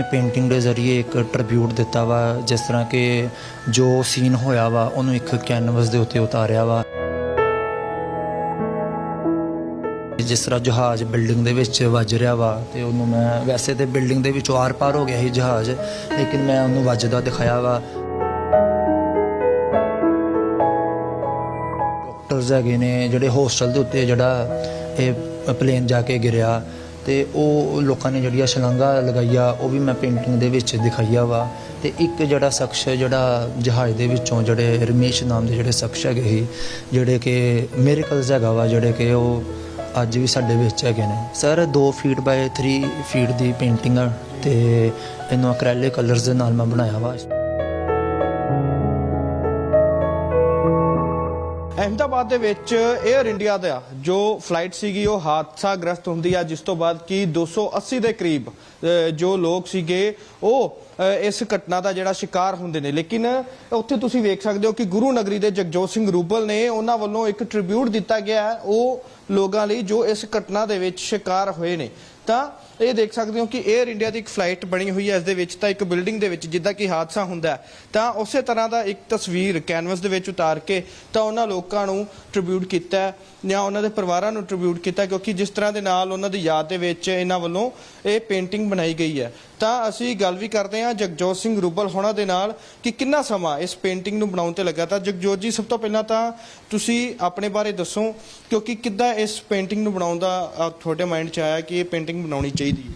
Painting ਦੇ ਜ਼ਰੀਏ ਇੱਕ ਟ੍ਰਿਬਿਊਟ ਦਿੱਤਾ ਵਾ, ਜਿਸ ਤਰ੍ਹਾਂ ਕਿ ਜੋ ਸੀਨ ਹੋਇਆ ਵਾ, ਉਹਨੂੰ ਇੱਕ ਕੈਨਵਸ ਦੇ ਉੱਤੇ ਉਤਾਰਿਆ ਵਾ। ਜਿਸ ਤਰ੍ਹਾਂ ਜਹਾਜ਼ ਬਿਲਡਿੰਗ ਦੇ ਵਿੱਚ ਵੱਜ ਰਿਹਾ ਵਾ, ਤੇ ਉਹਨੂੰ ਮੈਂ ਵੈਸੇ ਤੇ ਬਿਲਡਿੰਗ ਦੇ ਵਿੱਚੋਂ ਆਰ-ਪਾਰ ਹੋ ਗਿਆ ਸੀ ਜਹਾਜ਼, ਲੇਕਿਨ ਮੈਂ ਉਹਨੂੰ ਵੱਜਦਾ ਦਿਖਾਇਆ ਵਾ। ਡਾਕਟਰਸ ਹੈਗੇ ਨੇ, ਜਿਹੜੇ ਹੋਸਟਲ ਦੇ ਉੱਤੇ ਜਿਹੜਾ ਇਹ ਪਲੇਨ ਜਾ ਕੇ ਗਿਰਿਆ ਤੇ ਉਹ ਲੋਕਾਂ ਨੇ ਜਿਹੜੀਆਂ ਛਲਾਂਗਾ ਲਗਾਈਆ, ਉਹ ਵੀ ਮੈਂ ਪੇਂਟਿੰਗ ਦੇ ਵਿੱਚ ਦਿਖਾਈਆ ਵਾ। ਤੇ ਇੱਕ ਜਿਹੜਾ ਸ਼ਖਸ ਜਿਹੜਾ ਜਹਾਜ਼ ਦੇ ਵਿੱਚੋਂ ਜਿਹੜੇ ਰਮੇਸ਼ ਨਾਮ ਦੇ ਜਿਹੜੇ ਸ਼ਖਸ ਹੈਗੇ ਸੀ, ਜਿਹੜੇ ਕਿ ਮਿਰੇਕਲਸ ਹੈਗਾ ਵਾ, ਜਿਹੜੇ ਕਿ ਉਹ ਅੱਜ ਵੀ ਸਾਡੇ ਵਿੱਚ ਹੈਗੇ ਨੇ। ਸਰ 2 ਫੀਟ ਬਾਏ 3 ਫੀਟ ਦੀ ਪੇਂਟਿੰਗ ਆ ਤੇ ਇਹਨੂੰ ਐਕ੍ਰੈਲਿਕ ਕਲਰਸ ਦੇ ਨਾਲ ਮੈਂ ਬਣਾਇਆ ਵਾ। ਦੇ ਵਿੱਚ 에ਅਰ ਇੰਡੀਆ ਦਾ ਜੋ ਫਲਾਈਟ ਸੀਗੀ, ਉਹ ਹਾਦਸਾਗ੍ਰਸਤ ਹੁੰਦੀ ਆ, ਜਿਸ ਤੋਂ ਬਾਅਦ ਕੀ 280 ਦੇ ਕਰੀਬ ਜੋ ਲੋਕ ਸੀਗੇ, ਉਹ ਇਸ ਘਟਨਾ ਦਾ ਜਿਹੜਾ ਸ਼ਿਕਾਰ ਹੁੰਦੇ ਨੇ। ਲੇਕਿਨ, ਉੱਥੇ ਤੁਸੀਂ ਵੇਖ ਸਕਦੇ ਹੋ ਕਿ ਗੁਰੂ ਨਗਰੀ ਦੇ ਜਗਜੋਤ ਸਿੰਘ ਰੂਬਲ ਨੇ ਉਹਨਾਂ ਵੱਲੋਂ ਇੱਕ ਟ੍ਰਿਬਿਊਟ ਦਿੱਤਾ ਗਿਆ ਹੈ। ਉਹ ਲੋਕਾਂ ਲਈ ਜੋ ਇਸ ਘਟਨਾ ਦੇ ਵਿੱਚ ਸ਼ਿਕਾਰ ਹੋਏ ਨੇ। ਤਾਂ ਇਹ ਦੇਖ ਸਕਦੇ ਹੋ ਕਿ 에ਅਰ ਇੰਡੀਆ ਦੀ ਇੱਕ ਫਲਾਈਟ ਬਣੀ ਹੋਈ ਹੈ ਇਸ ਦੇ ਵਿੱਚ ਤਾਂ ਇੱਕ ਬਿਲਡਿੰਗ ਦੇ ਵਿੱਚ ਜਿੱਦਾਂ ਕਿ ਹਾਦਸਾ ਹੁੰਦਾ ਤਾਂ ਉਸੇ ਤਰ੍ਹਾਂ ਦਾ ਇੱਕ ਤਸਵੀਰ ਕੈਨਵਸ ਦੇ ਵਿੱਚ ਉਤਾਰ ਕੇ ਤਾਂ ਉਹਨਾਂ ਲੋਕਾਂ ਨੂੰ ਟ੍ਰਿਬਿਊਟ ਕੀਤਾ ਜਾਂ ਉਹਨਾਂ ਦੇ ਪਰਿਵਾਰਾਂ ਨੂੰ ਟ੍ਰਿਬਿਊਟ ਕੀਤਾ ਕਿਉਂਕਿ ਜਿਸ ਤਰ੍ਹਾਂ ਦੇ ਨਾਲ ਉਹਨਾਂ ਦੀ ਯਾਦ ਦੇ ਵਿੱਚ ਇਹਨਾਂ ਵੱਲੋਂ ਇਹ ਪੇਂਟਿੰਗ ਬਣਾਈ ਗਈ ਹੈ। ਤਾਂ ਅਸੀਂ ਗੱਲ ਵੀ ਕਰਦੇ ਹਾਂ ਜਗਜੋਤ ਸਿੰਘ ਰੂਬਲ ਹੋਣਾ ਦੇ ਨਾਲ ਕਿ ਕਿੰਨਾ ਸਮਾਂ ਇਸ ਪੇਂਟਿੰਗ ਨੂੰ ਬਣਾਉਣ ਤੇ ਲੱਗਾ। ਤਾਂ ਜਗਜੋਤ ਜੀ, ਸਭ ਤੋਂ ਪਹਿਲਾਂ ਤਾਂ ਤੁਸੀਂ ਆਪਣੇ ਬਾਰੇ ਦੱਸੋ, ਕਿਉਂਕਿ ਕਿੱਦਾਂ ਇਸ ਪੇਂਟਿੰਗ ਨੂੰ ਬਣਾਉਣ ਦਾ ਤੁਹਾਡੇ ਮਾਈਂਡ 'ਚ ਆਇਆ ਕਿ ਇਹ ਪੇਂਟਿੰਗ ਬਣਾਉਣੀ ਚਾਹੀਦੀ ਹੈ?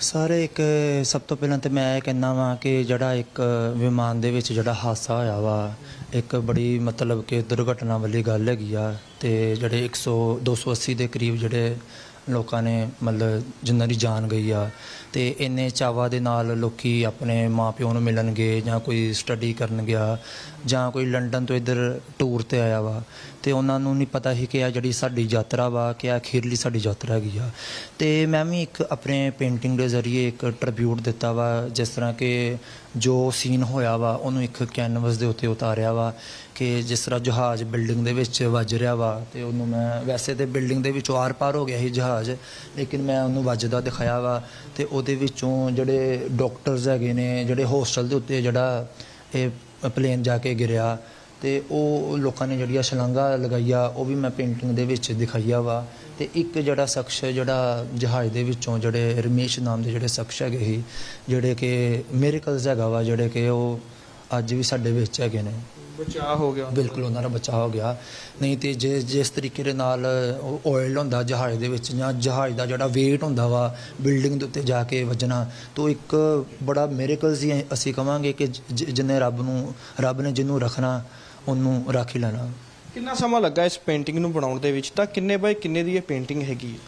ਸਰ, ਇੱਕ ਸਭ ਤੋਂ ਪਹਿਲਾਂ ਤੇ ਮੈਂ ਇਹ ਕਹਿੰਦਾ ਵਾਂ ਕਿ ਜਿਹੜਾ ਇੱਕ ਵਿਮਾਨ ਦੇ ਵਿੱਚ ਜਿਹੜਾ ਹਾਦਸਾ ਹੋਇਆ ਵਾ, ਇੱਕ ਬੜੀ ਮਤਲਬ ਕਿ ਦੁਰਘਟਨਾ ਵਾਲੀ ਗੱਲ ਹੈਗੀ ਆ ਤੇ ਜਿਹੜੇ 100 280 ਦੇ ਕਰੀਬ ਜਿਹੜੇ ਲੋਕਾਂ ਨੇ ਮਤਲਬ ਜਿਨ੍ਹਾਂ ਦੀ ਜਾਨ ਗਈ ਆ, ਤੇ ਇੰਨੇ ਚਾਵਾ ਦੇ ਨਾਲ ਲੋਕੀ ਆਪਣੇ ਮਾਪਿਓ ਨੂੰ ਮਿਲਣਗੇ ਜਾਂ ਕੋਈ ਸਟੱਡੀ ਕਰਨ ਗਿਆ ਜਾਂ ਕੋਈ ਲੰਡਨ ਤੋਂ ਇੱਧਰ ਟੂਰ ਤੇ ਆਇਆ ਵਾ, ਤੇ ਉਹਨਾਂ ਨੂੰ ਨਹੀਂ ਪਤਾ ਸੀ ਕਿ ਆ ਜਿਹੜੀ ਸਾਡੀ ਯਾਤਰਾ ਵਾ, ਕਿ ਆ ਅਖੀਰਲੀ ਸਾਡੀ ਯਾਤਰਾ ਹੈਗੀ ਆ। ਤੇ ਮੈਂ ਵੀ ਇੱਕ ਆਪਣੇ ਪੇਂਟਿੰਗ ਦੇ ਜ਼ਰੀਏ ਇੱਕ ਟ੍ਰਿਬਿਊਟ ਦਿੱਤਾ ਵਾ, ਜਿਸ ਤਰ੍ਹਾਂ ਕਿ ਜੋ ਸੀਨ ਹੋਇਆ ਵਾ, ਉਹਨੂੰ ਇੱਕ ਕੈਨਵਸ ਦੇ ਉੱਤੇ ਉਤਾਰਿਆ ਵਾ ਕਿ ਜਿਸ ਤਰ੍ਹਾਂ ਜਹਾਜ਼ ਬਿਲਡਿੰਗ ਦੇ ਵਿੱਚ ਵੱਜ ਰਿਹਾ ਵਾ ਤੇ ਉਹਨੂੰ ਮੈਂ ਵੈਸੇ ਤੇ ਬਿਲਡਿੰਗ ਦੇ ਵਿੱਚੋਂ ਆਰ-ਪਾਰ ਹੋ ਗਿਆ ਸੀ ਜਹਾਜ਼, ਲੇਕਿਨ ਮੈਂ ਉਹਨੂੰ ਵੱਜਦਾ ਦਿਖਾਇਆ ਵਾ ਤੇ ਉਹਦੇ ਵਿੱਚੋਂ ਜਿਹੜੇ ਡਾਕਟਰਸ ਹੈਗੇ ਨੇ, ਜਿਹੜੇ ਹੋਸਟਲ ਦੇ ਉੱਤੇ ਜਿਹੜਾ ਇਹ ਪਲੇਨ ਜਾ ਕੇ ਗਿਰਿਆ ਤੇ ਉਹ ਲੋਕਾਂ ਨੇ ਜਿਹੜੀਆਂ ਛਲਾਂਗਾ ਲਗਾਈਆ, ਉਹ ਵੀ ਮੈਂ ਪੇਂਟਿੰਗ ਦੇ ਵਿੱਚ ਦਿਖਾਈਆ ਵਾ ਤੇ ਇੱਕ ਜਿਹੜਾ ਸ਼ਖਸ ਜਿਹੜਾ ਜਹਾਜ਼ ਦੇ ਵਿੱਚੋਂ ਜਿਹੜੇ ਰਮੇਸ਼ ਨਾਮ ਦੇ ਜਿਹੜੇ ਸ਼ਖਸ ਹੈਗੇ ਸੀ, ਜਿਹੜੇ ਕਿ ਮਿਰੇਕਲਸ ਹੈਗਾ ਵਾ, ਜਿਹੜੇ ਕਿ ਉਹ ਅੱਜ ਵੀ ਸਾਡੇ ਵਿੱਚ ਹੈਗੇ ਨੇ। ਬਚਾਅ ਹੋ ਗਿਆ। ਬਿਲਕੁਲ ਉਹਨਾਂ ਦਾ ਬਚਾਅ ਹੋ ਗਿਆ। ਨਹੀਂ ਤੇ ਜੇ ਜਿਸ ਤਰੀਕੇ ਦੇ ਨਾਲ ਆਇਲ ਹੁੰਦਾ ਜਹਾਜ਼ ਦੇ ਵਿੱਚ ਜਾਂ ਜਹਾਜ਼ ਦਾ ਜਿਹੜਾ weight ਹੁੰਦਾ ਵਾ ਬਿਲਡਿੰਗ ਦੇ ਉੱਤੇ ਜਾ ਕੇ ਵੱਜਣਾ ਤੋਂ ਇੱਕ ਬੜਾ ਮਿਰੇਕਲਸ ਹੀ ਅਸੀਂ ਕਵਾਂਗੇ ਕਿ ਜਿੰਨੇ ਰੱਬ ਨੂੰ ਰੱਬ ਨੇ ਜਿਹਨੂੰ ਰੱਖਣਾ ਉਹਨੂੰ ਰੱਖ ਹੀ ਲੈਣਾ। ਕਿੰਨਾ ਸਮਾਂ ਲੱਗਾ ਇਸ ਪੇਂਟਿੰਗ ਨੂੰ ਬਣਾਉਣ ਦੇ ਵਿੱਚ? ਤਾਂ ਕਿੰਨੇ ਬਾਈ ਕਿੰਨੇ ਦੀ ਇਹ ਪੇਂਟਿੰਗ ਹੈਗੀ ਹੈ?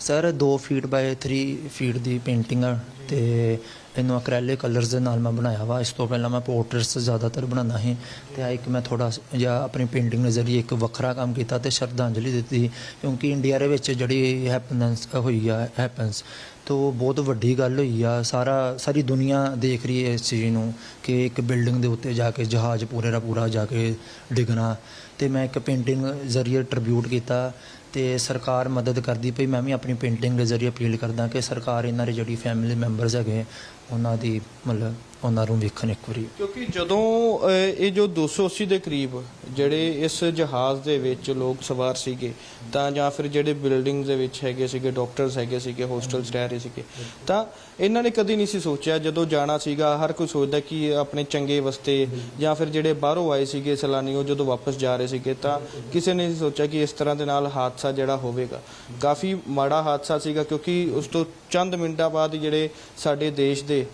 ਸਰ 2 ਫੀਟ ਬਾਏ 3 ਫੀਟ ਦੀ ਪੇਂਟਿੰਗ ਆ ਤੇ ਇਹਨੂੰ ਐਕ੍ਰੈਲਿਕ ਕਲਰਸ ਦੇ ਨਾਲ ਮੈਂ ਬਣਾਇਆ ਵਾ। ਇਸ ਤੋਂ ਪਹਿਲਾਂ ਮੈਂ ਪੋਰਟਰੇਟਸ ਜ਼ਿਆਦਾਤਰ ਬਣਾਉਂਦਾ ਸੀ ਤੇ ਆ ਇੱਕ ਮੈਂ ਥੋੜਾ ਜਿਹਾ ਆਪਣੀ ਪੇਂਟਿੰਗ ਦੇ ਜ਼ਰੀਏ ਇੱਕ ਵੱਖਰਾ ਕੰਮ ਕੀਤਾ ਤੇ ਸ਼ਰਧਾਂਜਲੀ ਦਿੱਤੀ ਕਿਉਂਕਿ ਇੰਡੀਆ ਦੇ ਵਿੱਚ ਜਿਹੜੀ ਹੈਪਨੈਂਸ ਹੋਈ ਆ ਹੈਪਨਸ ਤੋ ਬਹੁਤ ਵੱਡੀ ਗੱਲ ਹੋਈ ਆ। ਸਾਰਾ, ਸਾਰੀ ਦੁਨੀਆ ਦੇਖ ਰਹੀ ਹੈ ਇਸ ਚੀਜ਼ ਨੂੰ ਕਿ ਇੱਕ ਬਿਲਡਿੰਗ ਦੇ ਉੱਤੇ ਜਾ ਕੇ ਜਹਾਜ਼ ਪੂਰੇ ਦਾ ਪੂਰਾ ਜਾ ਕੇ ਡਿੱਗਣਾ। ਤੇ ਮੈਂ ਇੱਕ ਪੇਂਟਿੰਗ ਜ਼ਰੀਏ ਟ੍ਰਿਬਿਊਟ ਕੀਤਾ ਤੇ ਸਰਕਾਰ ਮਦਦ ਕਰਦੀ ਪਈ। ਮੈਂ ਵੀ ਆਪਣੀ ਪੇਂਟਿੰਗ ਦੇ ਜ਼ਰੀਏ ਅਪੀਲ ਕਰਦਾ ਕਿ ਸਰਕਾਰ, ਇਹਨਾਂ ਦੇ ਜਿਹੜੀ ਫੈਮਿਲੀ ਮੈਂਬਰਸ ਹੈਗੇ ਉਹਨਾਂ ਦੀ, ਮਤਲਬ ਉਹਨਾਂ ਨੂੰ ਵੇਖਣ ਇੱਕ ਵਾਰੀ। ਕਿਉਂਕਿ ਜਦੋਂ ਇਹ ਜੋ 280 ਦੇ ਕਰੀਬ ਜਿਹੜੇ ਇਸ ਜਹਾਜ਼ ਦੇ ਵਿੱਚ ਲੋਕ ਸਵਾਰ ਸੀਗੇ, ਤਾਂ ਜਾਂ ਫਿਰ ਜਿਹੜੇ ਬਿਲਡਿੰਗ ਦੇ ਵਿੱਚ ਹੈਗੇ ਸੀਗੇ, ਡਾਕਟਰਸ ਹੈਗੇ ਸੀਗੇ, ਹੋਸਟਲਸ ਰਹਿ ਰਹੇ ਸੀਗੇ, ਤਾਂ ਇਹਨਾਂ ਨੇ ਕਦੀ ਨਹੀਂ ਸੀ ਸੋਚਿਆ, ਜਦੋਂ ਜਾਣਾ ਸੀਗਾ, ਹਰ ਕੋਈ ਸੋਚਦਾ ਕਿ ਆਪਣੇ ਚੰਗੇ ਵਸਤੇ ਜਾਂ ਫਿਰ ਜਿਹੜੇ ਬਾਹਰੋਂ ਆਏ ਸੀਗੇ ਸੈਲਾਨੀ, ਉਹ ਜਦੋਂ ਵਾਪਸ ਜਾ ਰਹੇ ਸੀਗੇ, ਤਾਂ ਕਿਸੇ ਨੇ ਨਹੀਂ ਸੋਚਿਆ ਕਿ ਇਸ ਤਰ੍ਹਾਂ ਦੇ ਨਾਲ ਹਾਦਸਾ ਜਿਹੜਾ ਹੋਵੇਗਾ। ਕਾਫੀ ਮਾੜਾ ਹਾਦਸਾ ਸੀਗਾ, ਕਿਉਂਕਿ ਉਸ ਤੋਂ ਚੰਦ ਮਿੰਟਾਂ ਬਾਅਦ ਜਿਹੜੇ ਸਾਡੇ ਦੇਸ਼ ਦੇ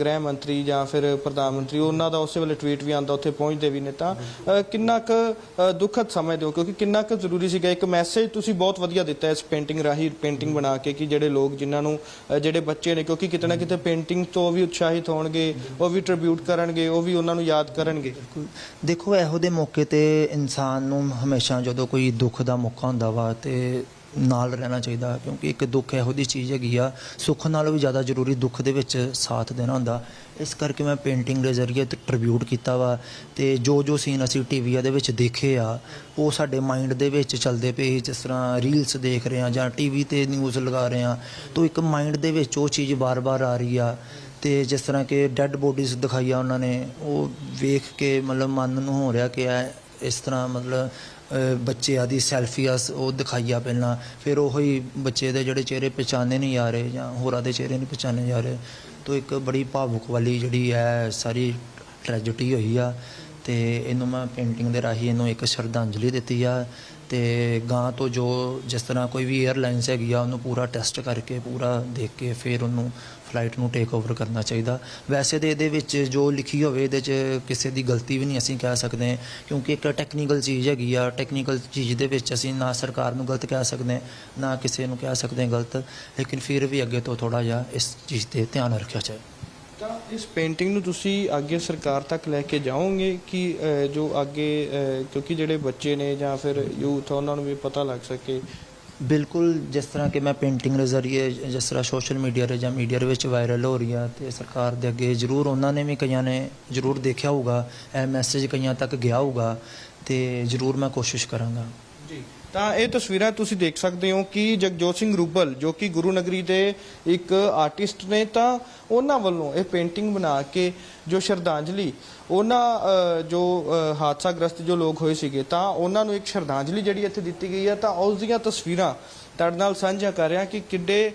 ਗ੍ਰਹਿ ਮੰਤਰੀ ਜਾਂ ਫਿਰ ਪ੍ਰਧਾਨ ਮੰਤਰੀ, ਉਹਨਾਂ ਦਾ ਉਸੇ ਵੇਲੇ ਟਵੀਟ ਵੀ ਆਂਦਾ ਉੱਥੇ ਪਹੁੰਚਦੇ ਵੀ ਨੇ ਤਾਂ ਕਿੰਨਾ ਕੁ ਅਹ ਦੁਖਦ ਸਮਝਦੇ ਹੋ ਕਿਉਂਕਿ ਕਿੰਨਾ ਕੁ ਜ਼ਰੂਰੀ ਸੀਗਾ, ਇੱਕ ਮੈਸੇਜ ਤੁਸੀਂ ਬਹੁਤ ਵਧੀਆ ਦਿੱਤਾ ਇਸ ਪੇਂਟਿੰਗ ਰਾਹੀਂ ਪੇਂਟਿੰਗ ਬਣਾ ਕੇ ਕਿ ਜਿਹੜੇ ਲੋਕ ਜਿਨ੍ਹਾਂ ਨੂੰ ਜਿਹੜੇ ਬੱਚੇ ਨੇ, ਕਿਉਂਕਿ ਕਿਤੇ ਨਾ ਕਿਤੇ ਪੇਂਟਿੰਗ ਤੋਂ ਵੀ ਉਤਸ਼ਾਹਿਤ ਹੋਣਗੇ, ਉਹ ਵੀ ਟ੍ਰਿਬਿਊਟ ਕਰਨਗੇ, ਉਹ ਵੀ ਉਹਨਾਂ ਨੂੰ ਯਾਦ ਕਰਨਗੇ। ਦੇਖੋ, ਇਹੋ ਦੇ ਮੌਕੇ ਤੇ ਇਨਸਾਨ ਨੂੰ ਹਮੇਸ਼ਾ ਜਦੋਂ ਕੋਈ ਦੁੱਖ ਦਾ ਮੌਕਾ ਹੁੰਦਾ ਵਾ ਤੇ ਨਾਲ ਰਹਿਣਾ ਚਾਹੀਦਾ ਕਿਉਂਕਿ ਇੱਕ ਦੁੱਖ ਇਹੋ ਦੀ ਚੀਜ਼ ਹੈਗੀ ਆ, ਸੁੱਖ ਨਾਲੋਂ ਵੀ ਜ਼ਿਆਦਾ ਜ਼ਰੂਰੀ ਦੁੱਖ ਦੇ ਵਿੱਚ ਸਾਥ ਦੇਣਾ ਹੁੰਦਾ। ਇਸ ਕਰਕੇ ਮੈਂ ਪੇਂਟਿੰਗ ਦੇ ਜ਼ਰੀਏ ਤੇ ਟ੍ਰਿਬਿਊਟ ਕੀਤਾ ਵਾ, ਤੇ ਜੋ ਜੋ ਸੀਨ ਅਸੀਂ ਟੀਵੀਆਂ ਦੇ ਵਿੱਚ ਦੇਖੇ ਆ, ਉਹ ਸਾਡੇ ਮਾਈਂਡ ਦੇ ਵਿੱਚ ਚੱਲਦੇ ਪਏ ਜਿਸ ਤਰ੍ਹਾਂ ਰੀਲਸ ਦੇਖ ਰਹੇ ਆ ਜਾਂ ਟੀਵੀ ਤੇ ਨਿਊਜ਼ ਲਗਾ ਰਹੇ ਆ, ਤਾਂ ਇੱਕ ਮਾਈਂਡ ਦੇ ਵਿੱਚ ਉਹ ਚੀਜ਼ ਬਾਰ-ਬਾਰ ਆ ਰਹੀ ਆ। ਤੇ ਜਿਸ ਤਰ੍ਹਾਂ ਕਿ ਡੈੱਡ ਬੋਡੀਜ਼ ਦਿਖਾਈਆਂ ਉਹਨਾਂ ਨੇ, ਉਹ ਵੇਖ ਕੇ ਮਤਲਬ ਮਨ ਨੂੰ ਹੋ ਰਿਹਾ ਕਿ ਇਹ ਇਸ ਤਰ੍ਹਾਂ ਮਤਲਬ ਅ, ਬੱਚੇ ਆਦੀ ਸੈਲਫੀਆਂ ਉਹ ਦਿਖਾਈਆ ਪਹਿਲਾਂ। ਫਿਰ ਉਹੀ ਬੱਚੇ ਦੇ ਜਿਹੜੇ ਚਿਹਰੇ ਪਛਾਣੇ ਨਹੀਂ ਜਾ ਰਹੇ ਜਾਂ ਹੋਰਾਂ ਦੇ ਚਿਹਰੇ ਨਹੀਂ ਪਛਾਣੇ ਜਾ ਰਹੇ ਤੋ ਇੱਕ ਬੜੀ ਭਾਵੁਕ ਵਾਲੀ ਜਿਹੜੀ ਹੈ ਸਾਰੀ ਟ੍ਰੈਜੇਡੀ ਹੋਈ ਆ। ਤੇ ਇਹਨੂੰ ਮੈਂ ਪੇਂਟਿੰਗ ਦੇ ਰਾਹੀਂ ਇਹਨੂੰ ਇੱਕ ਸ਼ਰਧਾਂਜਲੀ ਦਿੱਤੀ ਆ। ਤੇ ਗਾਂ ਤੋਂ ਜੋ ਜਿਸ ਤਰ੍ਹਾਂ ਕੋਈ ਵੀ 에ਅਰਲਾਈਨਸ ਹੈਗੀ ਆ, ਉਹਨੂੰ ਪੂਰਾ ਟੈਸਟ ਕਰਕੇ, ਪੂਰਾ ਦੇਖ ਕੇ ਫਿਰ ਉਹਨੂੰ ਫਲਾਈਟ ਨੂੰ ਟੇਕ ਓਵਰ ਕਰਨਾ ਚਾਹੀਦਾ। ਵੈਸੇ ਤੇ ਇਹਦੇ ਵਿੱਚ ਜੋ ਲਿਖੀ ਹੋਵੇ, ਇਹਦੇ 'ਚ ਕਿਸੇ ਦੀ ਗਲਤੀ ਵੀ ਨਹੀਂ ਅਸੀਂ ਕਹਿ ਸਕਦੇ, ਕਿਉਂਕਿ ਇੱਕ ਟੈਕਨੀਕਲ ਚੀਜ਼ ਹੈਗੀ ਆ ਟੈਕਨੀਕਲ ਚੀਜ਼ ਦੇ ਵਿੱਚ ਅਸੀਂ ਨਾ ਸਰਕਾਰ ਨੂੰ ਗਲਤ ਕਹਿ ਸਕਦੇ, ਨਾ ਕਿਸੇ ਨੂੰ ਕਹਿ ਸਕਦੇ ਗਲਤ, ਲੇਕਿਨ ਫਿਰ ਵੀ ਅੱਗੇ ਤੋਂ ਥੋੜਾ ਜਿਹਾ ਇਸ ਚੀਜ਼ ਤੇ ਧਿਆਨ ਰੱਖਿਆ ਜਾਏ। ਇਸ ਪੇਂਟਿੰਗ ਨੂੰ ਤੁਸੀਂ ਅੱਗੇ ਸਰਕਾਰ ਤੱਕ ਲੈ ਕੇ ਜਾਓਗੇ ਕਿ ਜੋ ਅੱਗੇ ਕਿਉਂਕਿ ਜਿਹੜੇ ਬੱਚੇ ਨੇ ਜਾਂ ਫਿਰ ਯੂਥ ਉਹਨਾਂ ਨੂੰ ਵੀ ਪਤਾ ਲੱਗ ਸਕੇ? ਬਿਲਕੁਲ ਜਿਸ ਤਰ੍ਹਾਂ ਕਿ ਮੈਂ ਪੇਂਟਿੰਗ ਦੇ ਜ਼ਰੀਏ ਜਿਸ ਤਰ੍ਹਾਂ ਸੋਸ਼ਲ ਮੀਡੀਆ 'ਤੇ ਜਾਂ ਮੀਡੀਆ ਦੇ ਵਿੱਚ ਵਾਇਰਲ ਹੋ ਰਹੀ ਆ ਤੇ ਸਰਕਾਰ ਦੇ ਅੱਗੇ ਜ਼ਰੂਰ ਉਹਨਾਂ ਨੇ ਵੀ ਕਈਆਂ ਨੇ ਜ਼ਰੂਰ ਦੇਖਿਆ ਹੋਊਗਾ ਇਹ ਮੈਸੇਜ ਕਈਆਂ ਤੱਕ ਗਿਆ ਹੋਊਗਾ ਤੇ ਜ਼ਰੂਰ ਮੈਂ ਕੋਸ਼ਿਸ਼ ਕਰਾਂਗਾ। ਜੀ। ਤਾਂ ਇਹ ਤਸਵੀਰਾਂ ਤੁਸੀਂ ਦੇਖ ਸਕਦੇ ਹੋ ਕਿ ਜਗਜੋਤ ਸਿੰਘ ਰੂਬਲ ਜੋ ਕਿ ਗੁਰੂ ਨਗਰੀ ਦੇ ਇੱਕ ਆਰਟਿਸਟ ਨੇ ਤਾਂ ਉਹਨਾਂ ਵੱਲੋਂ ਇਹ ਪੇਂਟਿੰਗ ਬਣਾ ਕੇ ਜੋ ਸ਼ਰਧਾਂਜਲੀ ਉਹਨਾਂ ਜੋ ਅ, ਹਾਦਸਾਗ੍ਰਸਤ ਜੋ ਲੋਕ ਹੋਏ ਸੀਗੇ ਤਾਂ ਉਹਨਾਂ ਨੂੰ ਇੱਕ ਸ਼ਰਧਾਂਜਲੀ ਜਿਹੜੀ ਇੱਥੇ ਦਿੱਤੀ ਗਈ ਹੈ ਤਾਂ ਉਸ ਦੀਆਂ ਤਸਵੀਰਾਂ ਤੁਹਾਡੇ ਨਾਲ ਸਾਂਝਾ ਕਰ ਰਿਹਾ ਕਿ ਕਿੱਡੇ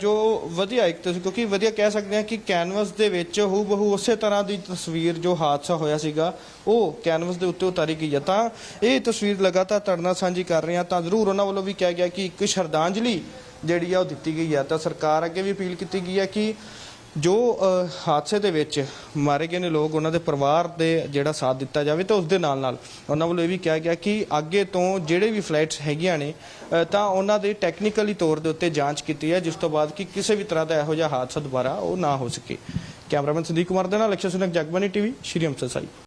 ਜੋ ਵਧੀਆ ਇੱਕ ਤੁਸੀਂ ਕਿਉਂਕਿ ਵਧੀਆ ਕਹਿ ਸਕਦੇ ਹਾਂ ਕਿ ਕੈਨਵਸ ਦੇ ਵਿੱਚ ਹੂ ਬਹੂ ਉਸੇ ਤਰ੍ਹਾਂ ਦੀ ਤਸਵੀਰ ਜੋ ਹਾਦਸਾ ਹੋਇਆ ਸੀਗਾ, ਉਹ ਕੈਨਵਸ ਦੇ ਉੱਤੇ ਉਤਾਰੀ ਗਈ ਹੈ। ਤਾਂ ਇਹ ਤਸਵੀਰ ਲਗਾਤਾਰ ਤੁਹਾਡੇ ਨਾਲ ਸਾਂਝੀ ਕਰ ਰਹੇ ਹਾਂ ਤਾਂ ਜ਼ਰੂਰ ਉਹਨਾਂ ਵੱਲੋਂ ਵੀ ਕਿਹਾ ਗਿਆ ਕਿ ਇੱਕ ਸ਼ਰਧਾਂਜਲੀ ਜਿਹੜੀ ਆ ਉਹ ਦਿੱਤੀ ਗਈ ਹੈ। ਤਾਂ ਸਰਕਾਰ ਅੱਗੇ ਵੀ ਅਪੀਲ ਕੀਤੀ ਗਈ ਹੈ ਕਿ ਜੋ ਹਾਦਸੇ ਦੇ ਵਿੱਚ ਮਾਰੇ ਗਏ ਨੇ ਲੋਕ, ਉਹਨਾਂ ਦੇ ਪਰਿਵਾਰ ਦੇ ਜਿਹੜਾ ਸਾਥ ਦਿੱਤਾ ਜਾਵੇ ਤਾਂ ਉਸ ਦੇ ਨਾਲ ਨਾਲ ਉਹਨਾਂ ਵੱਲੋਂ ਇਹ ਵੀ ਕਿਹਾ ਗਿਆ ਕਿ ਅੱਗੇ ਤੋਂ ਜਿਹੜੇ ਵੀ ਫਲਾਈਟਸ ਹੈਗੀਆਂ ਨੇ ਤਾਂ ਉਹਨਾਂ ਦੇ ਟੈਕਨੀਕਲੀ ਤੌਰ ਦੇ ਉੱਤੇ ਜਾਂਚ ਕੀਤੀ ਹੈ ਜਿਸ ਤੋਂ ਬਾਅਦ ਕਿ ਕਿਸੇ ਵੀ ਤਰ੍ਹਾਂ ਦਾ ਇਹੋ ਜਿਹਾ ਹਾਦਸਾ ਦੁਬਾਰਾ ਉਹ ਨਾ ਹੋ ਸਕੇ। ਕੈਮਰਾਮੈਨ ਸੰਦੀਪ ਕੁਮਾਰ ਦੇ ਨਾਲ ਅਕਸ਼ਰ ਸੁਨਕ ਜਗਬਾਨੀ ਟੀਵੀ, ਸ਼੍ਰੀ ਅੰਮ੍ਰਿਤਸਰ ਸਾਹਿਬ।